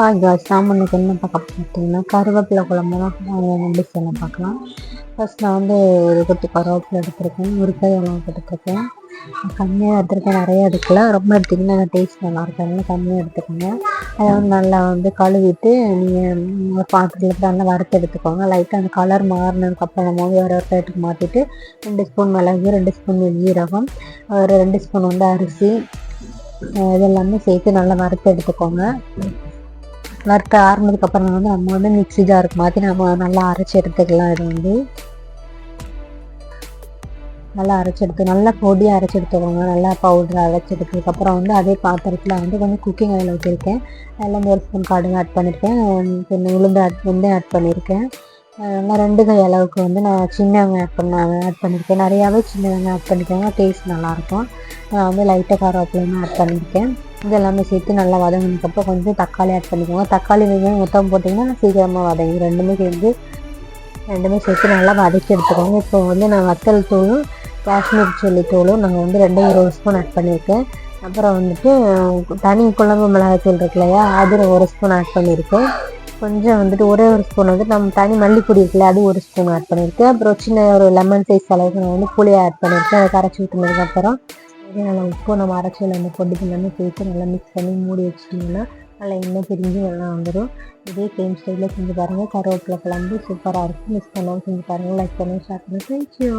Hi guys நாம் இன்றைக்கி என்ன பார்க்க பார்த்தீங்கன்னா கருவேப்பிலை குழம்பு தான் எப்படி செய்யலாம் பார்க்கலாம். ஃபர்ஸ்ட் நான் வந்து ஒரு கொத்து கருவேப்பிலை எடுத்திருக்கேன். முருக்காய் எல்லாம் எடுத்திருக்கேன். கம்மியாக எடுத்திருக்கேன். நிறைய எடுக்கல. ரொம்ப எடுத்திங்கன்னா டேஸ்ட் நல்லா இருக்காதுன்னு கம்மியாக எடுத்துக்கோங்க. அதை வந்து நல்லா வந்து கழுவிட்டு நீங்கள் பாத்திரத்தில் நல்லா வறுத்து எடுத்துக்கோங்க. லைட்டாக அந்த கலர் மாறினதுக்கப்புறம் மூவி வேறு ஒரு பிளேட்டுக்கு மாற்றிட்டு ரெண்டு ஸ்பூன் மிளகு ரெண்டு ஸ்பூன் ஜீரகம் ஒரு ரெண்டு ஸ்பூன் வந்து அரிசி. இதெல்லாமே சேர்த்து நல்லா வறுத்து எடுத்துக்கோங்க. வறுத்து ஆறுனதுக்கப்புறம் வந்து நம்ம வந்து மிக்ஸி ஜாருக்கு மாற்றி நம்ம நல்லா அரைச்சி எடுத்துக்கலாம். இது வந்து நல்லா அரைச்சி எடுத்து நல்லா பொடியாக அரைச்சி எடுத்துக்கோங்க. நல்லா பவுடர் அரைச்சி எடுத்ததுக்கப்புறம் வந்து அதே பாத்திரத்தில் வந்து கொஞ்சம் குக்கிங் ஆயில் ஊற்றிருக்கேன் அதில் வந்து ஒரு ஸ்பூன் கடுகு ஆட் பண்ணியிருக்கேன் கொஞ்சம் உளுந்து ஆட் வெந்தயம் ஆட் பண்ணியிருக்கேன் நான் ரெண்டு கை அளவுக்கு வந்து நான் சின்ன வெங்காயம் ஆட் பண்ண ஆட் பண்ணியிருக்கேன் நிறையாவே சின்ன வெங்காயம் ஆட் பண்ணிக்கோங்க டேஸ்ட் நல்லாயிருக்கும். நான் வந்து லைட்டாக கருவேப்பிலையும் ஆட் பண்ணியிருக்கேன் இதெல்லாமே சேர்த்து நல்லா வதங்கினதுக்கப்புறம் கொஞ்சம் தக்காளி ஆட் பண்ணிக்கோங்க. தக்காளி வெங்காயம் மொத்தம் போட்டிங்கன்னா சீக்கிரமாக வதங்கி ரெண்டுமே சேர்ந்து ரெண்டுமே சேர்த்து நல்லா வதக்கி எடுத்துக்கோங்க. இப்போ வந்து நான் வத்தல் தூளும் காஷ்மீர் சில்லி தூளும் நாங்கள் வந்து ரெண்டு ஒரு ஸ்பூன் ஆட் பண்ணியிருக்கேன். அப்புறம் வந்துட்டு தனி குழம்பு மிளகாய்த்தூள் இருக்கு இல்லையா அதில் ஒரு ஸ்பூன் ஆட் பண்ணியிருக்கேன். கொஞ்சம் வந்துட்டு ஒரே ஒரு ஸ்பூன் வந்து நம்ம தனி மல்லிப்பொடி இருக்குல்ல அது ஒரு ஸ்பூன் ஆட் பண்ணியிருக்கேன். அப்புறம் சின்ன ஒரு லெமன் சைஸ் அளவுக்கு நான் வந்து புளியை ஆட் பண்ணியிருக்கேன். அதை கரைச்சி ஊற்றினதுக்கப்புறம் இதே நல்லா உப்பு நம்ம அரைச்சியில் அந்த பொட்டுக்கு எல்லாமே சேர்த்து நல்லா மிக்ஸ் பண்ணி மூடி வச்சிட்டிங்கன்னா நல்லா எண்ணெய் பிரிஞ்சு நல்லா வந்துடும் இதே சேம் ஸ்டைலில் செஞ்சு பாருங்கள் கருவேப்பிலை கிளம்பி சூப்பராக இருக்கும். மிஸ் பண்ணாமல் செஞ்சு பாருங்கள் லைக் பண்ணி ஷேர் பண்ணி தேங்க்யூ